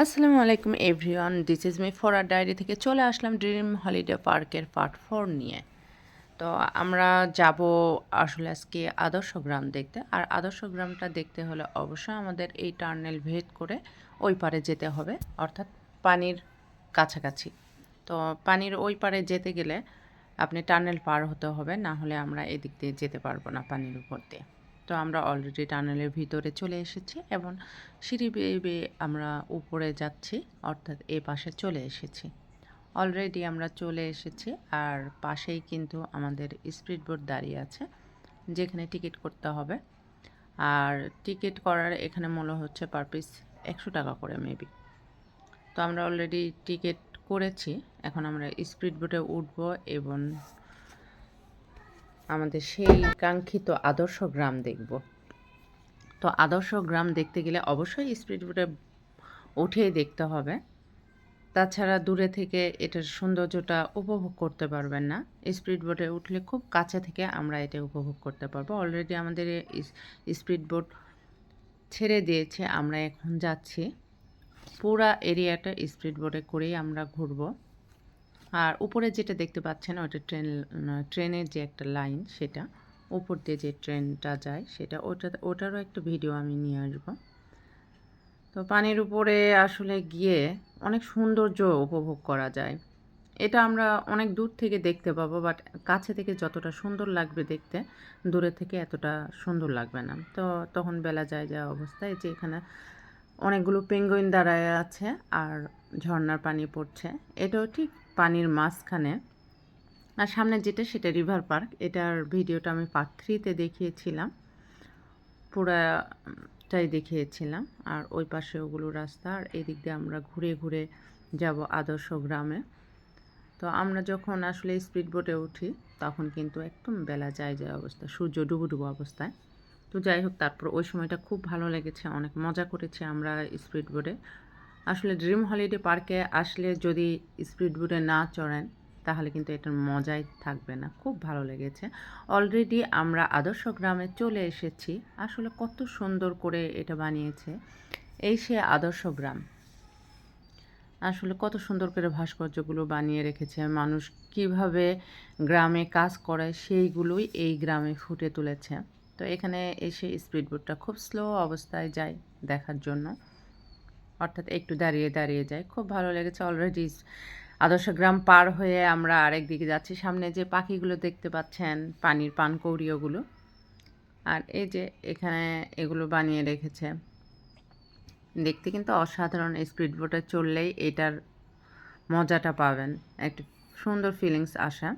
আসসালামু আলাইকুম everyone this is me for R diary থেকে চলে আসলাম ড্রিম হলিডে পার্কের পার্ট ফোর নিয়ে। তো আমরা যাব আসলে আজকে আদর্শ গ্রাম দেখতে, আর আদর্শ গ্রামটা দেখতে হলে অবশ্যই আমাদের এই টার্নেল ভেদ করে ওই পারে যেতে হবে, অর্থাৎ পানির কাছাকাছি। তো পানির ওই পারে যেতে গেলে আপনি টার্নেল পার হতে হবে, না হলে আমরা এদিক দিয়ে যেতে পারব না পানির উপর দিয়ে। তো আমরা অলরেডি টানেলের ভিতরে চলে এসেছি এবং সিঁড়ি বেয়ে বেয়ে আমরা উপরে যাচ্ছি, অর্থাৎ এ পাশে চলে এসেছি। অলরেডি আমরা চলে এসেছি, আর পাশেই কিন্তু আমাদের স্পিড বোট দাঁড়িয়ে আছে, যেখানে টিকিট করতে হবে। আর টিকিট করার এখানে মনে হচ্ছে পার পিস একশো টাকা করে মেবি তো আমরা অলরেডি টিকিট করেছি, এখন আমরা স্পিড বোটে উঠবো এবং আমাদের সেই কাঙ্ক্ষিত আদর্শ গ্রাম দেখব। তো আদর্শ গ্রাম দেখতে গেলে অবশ্যই স্পিড বোটে উঠেই দেখতে হবে। তাছাড়া দূরে থেকে এটার সৌন্দর্যটা উপভোগ করতে পারবেন না। স্পিড বোটে উঠলে খুব কাছে থেকে আমরা এটা উপভোগ করতে পারব। অলরেডি আমাদের স্পিড বোট ছেড়ে দিয়েছে, আমরা এখন যাচ্ছি। পুরা এরিয়াটা স্পিড বোটে করেই আমরা ঘুরবো। আর উপরে যেটা দেখতে পাচ্ছেন ওটা ট্রেন ট্রেনের যে একটা লাইন সেটা, উপর দিয়ে যে ট্রেনটা যায় সেটা, ওটা, ওটারও একটা ভিডিও আমি নিয়ে আসব। তো পানির উপরে আসলে গিয়ে অনেক সৌন্দর্য উপভোগ করা যায়। এটা আমরা অনেক দূর থেকে দেখতে পাবো, বাট কাছে থেকে যতটা সুন্দর লাগবে দেখতে, দূরে থেকে এতটা সুন্দর লাগবে না। তো তখন বেলা যায় যা অবস্থায় যে এখানে অনেকগুলো পেঙ্গুইন দাঁড়ায় আছে আর ঝর্নার পানি পড়ছে। এটাও ঠিক পানির মাঝখানে। আর সামনে যেটা, সেটা রিভার পার্ক এটার ভিডিওটা আমি পার্ট থ্রিতে দেখিয়েছিলাম। পুরাটাই দেখিয়েছিলাম। আর ওই পাশে ওগুলো রাস্তা। আর এদিক দিয়ে আমরা ঘুরে ঘুরে যাব আদর্শ গ্রামে। তো আমরা যখন আসলে স্পিড বোটে উঠি, তখন কিন্তু একদম বেলা যায় যায় অবস্থা। সূর্য ডুবু ডুবু অবস্থায়। তো যাই হোক, তারপর ওই সময়টা খুব ভালো লেগেছে। অনেক মজা করেছি আমরা স্পিড বোটে আসলে ড্রিম হলিডে পার্কে আসলে যদি স্পিড বোটে না চড়েন, তাহলে কিন্তু এটার মজাই থাকবে না। খুব ভালো লেগেছে। অলরেডি আমরা আদর্শ গ্রামে চলে এসেছি। আসলে কত সুন্দর করে এটা বানিয়েছে। এই সে আদর্শ গ্রাম। আসলে কত সুন্দর করে ভাস্কর্যগুলো বানিয়ে রেখেছে। মানুষ কীভাবে গ্রামে কাজ করে, সেইগুলোই এই গ্রামে ফুটে তুলেছে। তো এখানে এসে স্পিড বোটটা খুব স্লো অবস্থায় যায় দেখার জন্য। অর্থাৎ একটু দাঁড়িয়ে দাঁড়িয়ে যায়। খুব ভালো লেগেছে অলরেডি আদর্শ গ্রাম পার হয়ে আমরা আরেক দিকে যাচ্ছি। সামনে যে পাখিগুলো দেখতে পাচ্ছেন, পানির পানকৌড়িওগুলো আর এই যে এখানে এগুলো বানিয়ে রেখেছে। দেখতে কিন্তু অসাধারণ স্পিড বোটে চললেই এটার মজাটা পাবেন। একটু সুন্দর ফিলিংস আসে।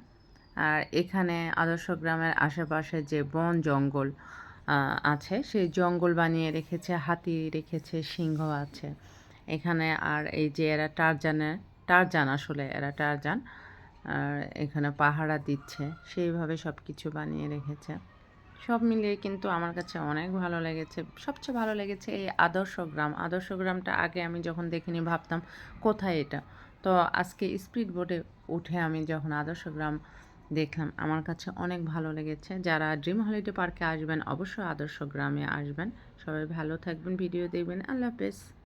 আর এখানে আদর্শ গ্রামের আশেপাশে যে বন জঙ্গল আছে। সেই জঙ্গল বানিয়ে রেখেছে, হাতি রেখেছে, সিংহ আছে। এখানে আর এই যে এরা টারজানে, টারজান আসলে এরা টারজান। আর এখানে পাহারা দিচ্ছে, সেইভাবে সব কিছু বানিয়ে রেখেছে। সব মিলিয়ে কিন্তু আমার কাছে অনেক ভালো লেগেছে। সবচেয়ে ভালো লেগেছে এই আদর্শ গ্রাম। আদর্শ গ্রামটা আগে আমি যখন দেখিনি ভাবতাম, কোথায় এটা? তো আজকে স্পিড বোটে উঠে আমি যখন আদর্শ গ্রাম দেখলাম। আমার কাছে অনেক ভালো লেগেছে। যারা ড্রিম হলিডে পার্কে আসবেন, অবশ্যই আদর্শ গ্রামে আসবেন। সবাই ভালো থাকবেন, ভিডিও দেখবেন। আল্লাহ হাফেজ।